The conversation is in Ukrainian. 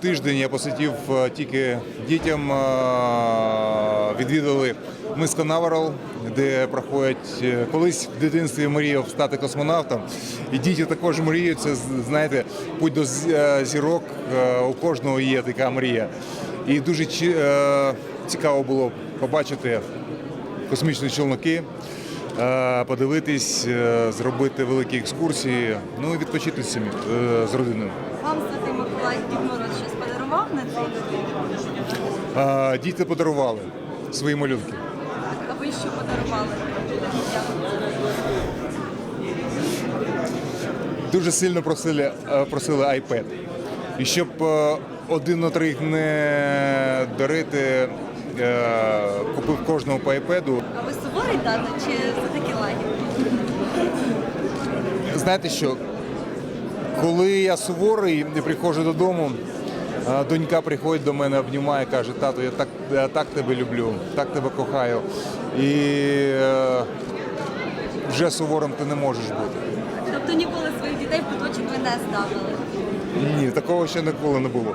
Тиждень я посвятив е, тільки дітям. е, Відвідали миско Наворол, де проходять е, колись в дитинстві мріяв стати космонавтом. І діти також мріють. Це знаєте, путь до зірок. У кожного є така мрія. І дуже цікаво було побачити космічні човники, е, подивитись, е, зробити великі екскурсії, ну і відпочити з е, з родиною. Вам Святий Миколай Дід щось подарував на цей день? Діти подарували свої малюнки. А ви що подарували? Дуже сильно просили, е, просили iPad. І щоб е, один на трьох не дарити, е, купив кожному по iPad. А ви суворий тато чи все-таки лагідний? Знаєте що? Коли я суворий і приходжу додому, е, донька приходить до мене, обнімає, каже, тато, я так, я так тебе люблю, так тебе кохаю. І е, вже суворим ти не можеш бути. Тобто ніколи своїх дітей в куточок ви не ставили? Ні, такого ще ніколи не було.